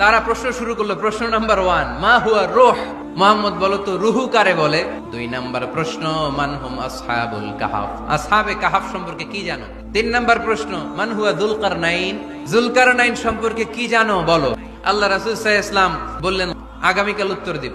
তারা প্রশ্ন শুরু করল, প্রশ্ন নাম্বার ওয়ান মা হুয়া রোহ? মোহাম্মদ বলো তো, রুহু কারে বলে? দুই নাম্বার প্রশ্ন মানহুম আসহাবুল কাহাফ? আসহাবে কাহাফ সম্পর্কে কি জানো? তিন নাম্বার প্রশ্ন, মান হুয়া দুলকার নাইন জুলকার নাইন সম্পর্কে কি জানো বলো? আল্লাহ রাসুল ইসলাম বললেন, আগামীকাল উত্তর দিব।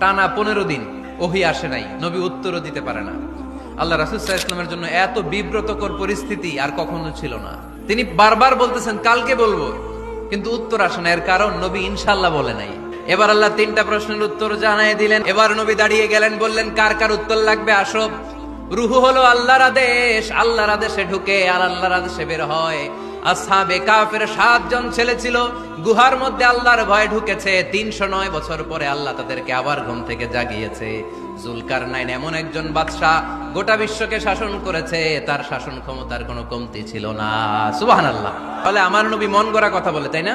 টানা পনেরো দিন ওহি আসে নাই, নবী উত্তরও দিতে পারে না। আল্লাহ রাসুল ইসলামের জন্য এত বিব্রতকর পরিস্থিতি আর কখনো ছিল না। তিনি বারবার বলতেছেন, কালকে বলব। কিন্তু উত্তর আসে এর কারণ নবী ইনশাল্লাহ বলে নাই। এবার আল্লাহ তিনটা প্রশ্নের উত্তর জানাই দিলেন। এবার নবী দাঁড়িয়ে গেলেন, বললেন, কার কার উত্তর লাগবে? আসব রুহু হলো আল্লাহর আদেশ। আল্লাহর আদেশে ঢুকে আর আল্লাহর আদেশে বের হয়। সাতজন ছেলে ছিল। গুহার মধ্যে আল্লাহর ভয় ঢুকেছে। তিনশো নয় বছর পরে আল্লাহ তাদেরকে আবার ঘুম থেকে জাগিয়েছে। এমন একজন বাদশাহ গোটা বিশ্বকে শাসন করেছে। তার শাসন ক্ষমতার কোনো কমতি ছিল না। সুবাহ আল্লাহ তাহলে আমার নবী মন গড়া কথা বলে, তাই না?